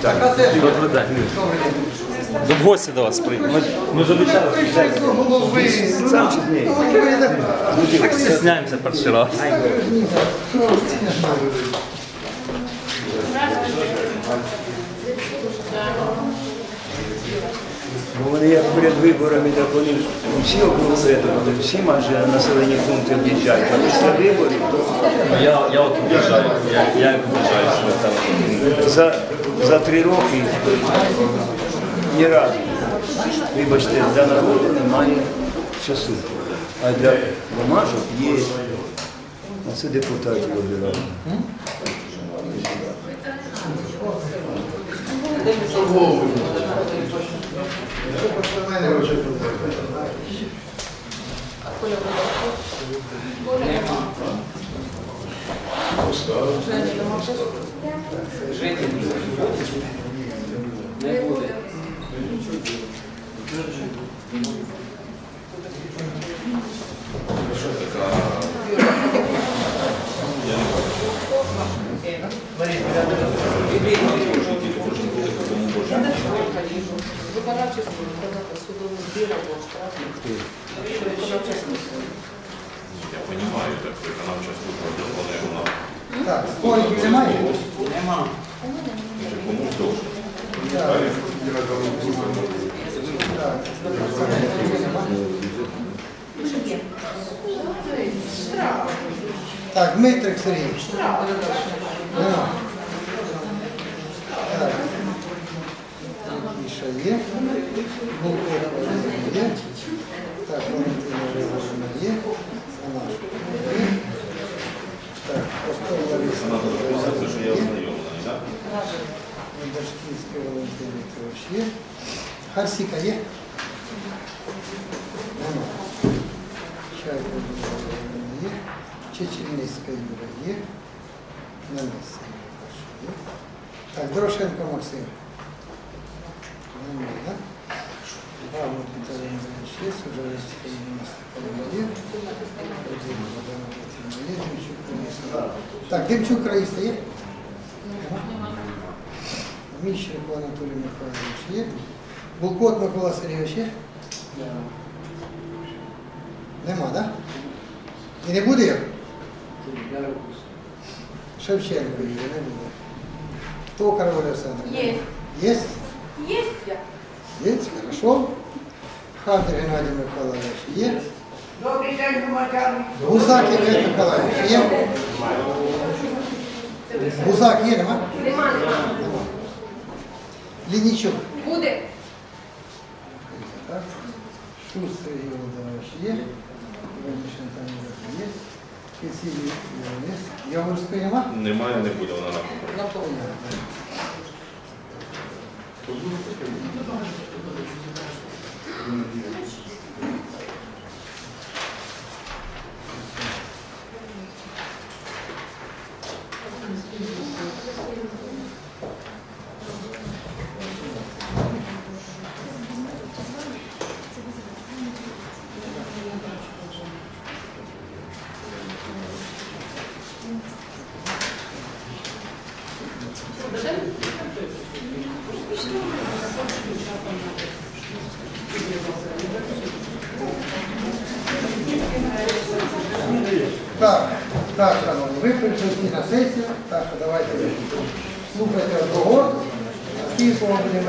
Вітаю. Добрий день. До в гості до вас приїхали. Ми, ж обіцяли. Сам чи ні? Так стісняємося перший раз. Бо вони як перед виборами, так вони всі округи, вони всі майже населені пункти об'їжджають. А після виборів Я, я от виїжджаю. Я, я виїжджаю сюди там. за, за три роки ні разу, вибачте, для народу немає часу. А для бумажок є. А збір або штраф. Виконавча служба. Я розумію, так виконавча служба дозволяє вона. Так, спорів немає? Нема. Кому ж довше? Так, Дмитрик Сергій. Нема. Так. Міша є. Булко є. Так, Валентина Григорівна є. Так, Костов Лариса. Валентин Вікторович є. Харсіка є? Нема. Чайко Володимирівна є. Чечільницька Юра є. На місці Юра теж є. Так, Дорошенко Максим. Нема, так? Бабу Віталій Іванович є. Сужарська Ірина Степанова є. Родина Богдана Петрівна є. Демчук Раїса. Так, Демчук Раїса є? Нема? Міщенко Анатолій Михайлович є. Булкот Микола Сергійович є? Нема, так? Да? І не буде його? Шевченко Юрій, не буде. Токар Оля Олександровна? Є. Є? Есть я. Є, хорошо. Хантер Геннадій Михайлович є. Добрий день, громадяни. Гусак Євген Миколаївич є. Гусак є, нема? Нема, нема. Нема. Лінічук. Буде. Шустер Ігор Володимирович є. Іванішин Таміра є. Кисілі є. Яворської нема? Немає, не буде вона на. Так, так, шановні, ви всі сесію, так давайте слухайте одного, скільки вам будемо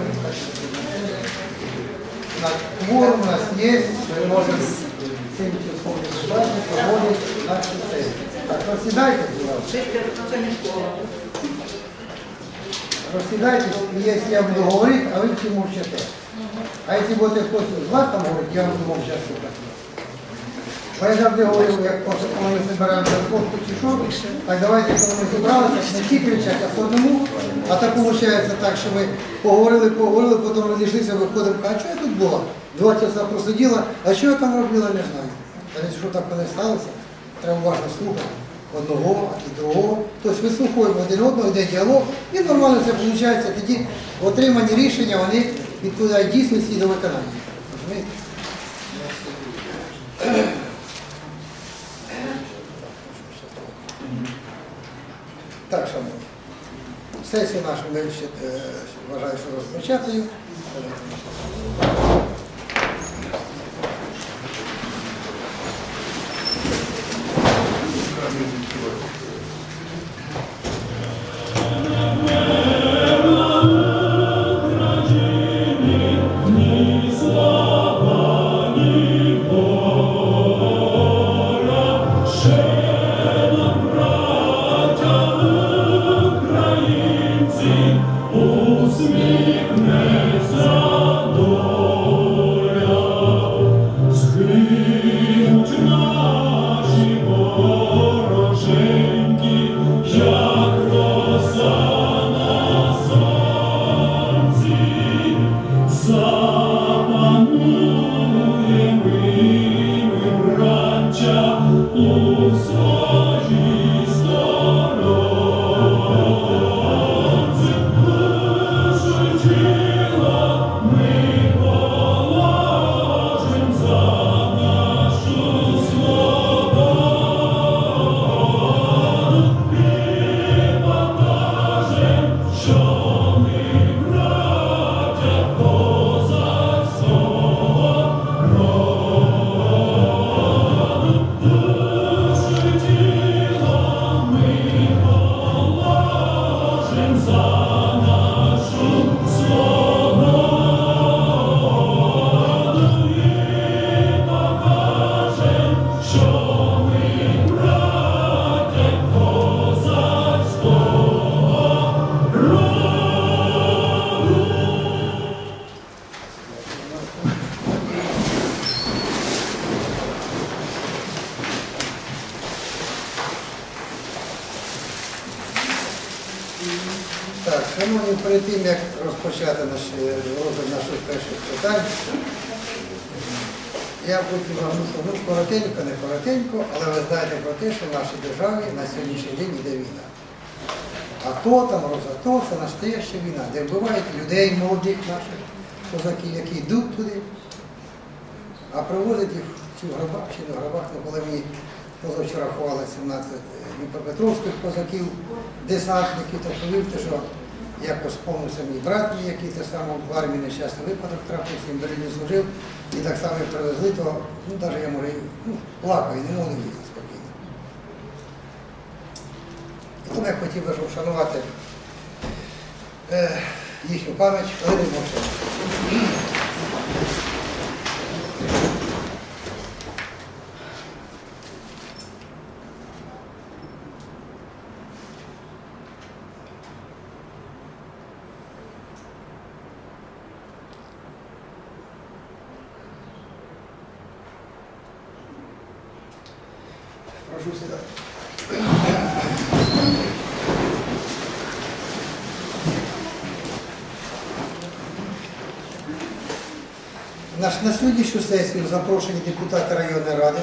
у нас є, ми можемо цим числом депутатів проводити нашу сесію. Так, розсідайте, будь ласка. Розсідайтесь, і якщо я буду говорити, а ви всі мовчите. А якщо буде хтось з вас там говорить, я буду мовчати слухати. Бо я завжди говорю, як коли ми збираємося в фотку чи що, так давайте, коли ми зібралися, не всі кричать, а по одному. А так виходить так, що ми поговорили, поговорили, потім розійшлися, виходимо, а що я тут була? Два часа просиділа, а що я там робила, не знаю. Та якщо так не сталося, треба уважно слухати одного і другого. Тобто вислуховуємо один одного, йде діалог, і нормально все виходить. Тоді отримані рішення, вони відповідають дійсності до виконання. Так, наша ми е, вважаю, що розпочатою. Так, шановні, перед тим, як розпочати наш е, розгляд наших перших питань, я хотів вам, ну, коротенько, не коротенько, але ви знаєте про те, що в нашій державі на сьогоднішній день йде війна. А то там, розато, це настояща війна, де вбивають людей, молодих наших козаків, які йдуть туди, а привозять їх чи в гробах, чи не гробах. Коли мені позавчора ховали 17 дніпропетровських козаків, десантників, то повірте, що якось повнився мій брат, який те саме в армії нещасний випадок трапився, в Берліні служив, і так само як привезли, то ну, навіть я може ну, плакав і не можу їхати спокійно. І тому я хотів би вшанувати е, їхню пам'ять хвилиною мовчання. Прошу сідати. На сьогоднішню сесію запрошені депутати районної ради,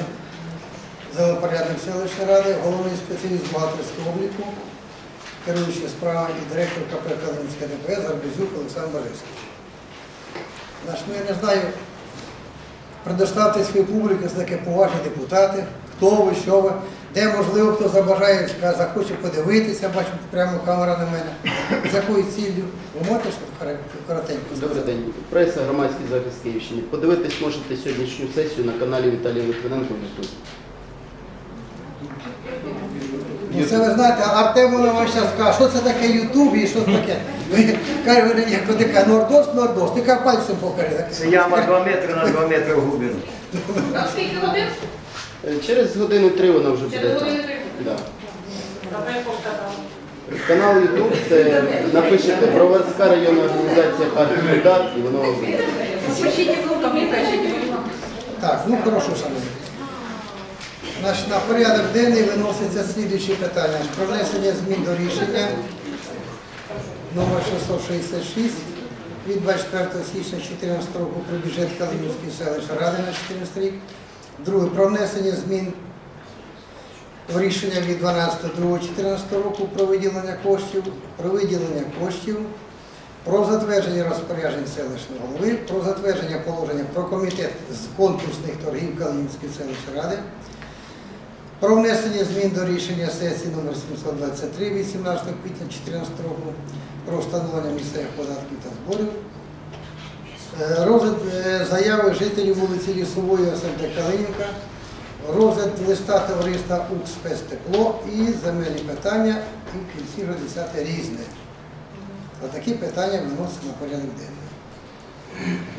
землепорядник селищної ради, головний спеціаліст бухгалтерського обліку, керуючий справами і директор КП Калинське ДПС Арбезюк Олександр Борисович. Наш, ну, я не знаю, предоставте свою публіку, знаки поважні депутати, хто ви, що ви, де можливо хто забажає, захоче подивитися, бачу прямо камера на мене. З якою ціллю? Ви можете коротенько Добрий день. Преса, громадський захист Київщини. Подивитись можете сьогоднішню сесію на каналі Віталія Литвиненко в YouTube. Ну, це ви знаєте, Артем воно вам зараз скаже, що це таке Ютуб і що це таке. Каже, ви як така Нордост, Нордост, ти як пальцем покажи. Це яма 2 метри на 2 метри в глибину. А скільки годин? Е, Через годину три вона вже буде. Через там. години три. Да. Добре, повтарала. Канал YouTube це напишете Броварська районна організація партії «Удар» і воно вам буде. Пишіть внукам і кажіть. Так, ну хорошо, шановні. Значить, на порядок денний виноситься слідуючі питання. Про внесення змін до рішення номер 666 від 24 січня 2014 року про бюджет Калинівської селищної ради на 2014 рік. Друге, про внесення змін в рішення від 12.02.2014 року про виділення коштів, про виділення коштів, про затвердження розпоряджень селищного голови, про затвердження положення про комітет з конкурсних торгів Калинівської селищної ради, про внесення змін до рішення сесії номер 723 від 17 квітня 2014 року, про встановлення місцевих податків та зборів. Е, Розгляд е, заяви жителів вулиці Лісової ОСМТ Калинівка, розгляд листа товариства «Укрспецтепло» і земельні питання, і в кінці вже 10 різне. Отакі питання виносимо на порядок денний.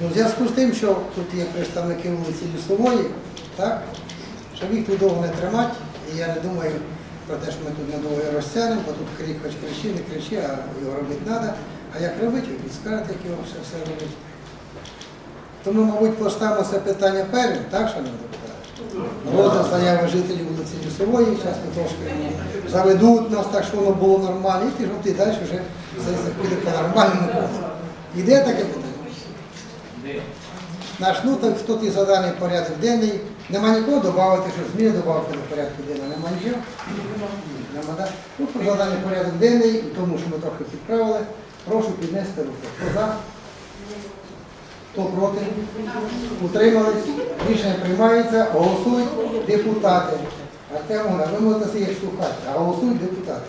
Ну, в зв'язку з тим, що тут є представники вулиці Лісової, так, щоб їх тут довго не тримати, і я не думаю про те, що ми тут недовго його розтягнемо, бо тут крик хоч кричи, не кричи, а його робити треба. А як робити, ви підскажете, як його все, все робити. Тому, мабуть, поставимо це питання першим, так, шановні депутати? Розгляд заяви жителів вулиці Лісової, зараз ми трошки заведуть нас так, що воно було нормально, і ти далі вже все піде по нормальному курсу. Іде таке питання? Наш ну хто ти заданий порядок денний. Нема нікого додати, що зміни додати до порядку денного. Нема нічого? Нема, так? Ну, про заданий порядок денний, тому що ми трохи підправили, прошу піднести руку. Хто за? Хто проти? Утримались? Рішення приймається, голосують депутати. Артемовна, ви можете себе слухати, а голосують депутати.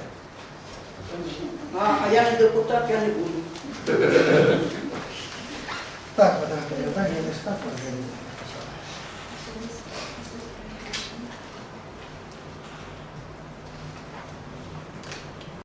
А, а я ж депутат, я не буду. Так, Богдан, я так листа, пожалуйста.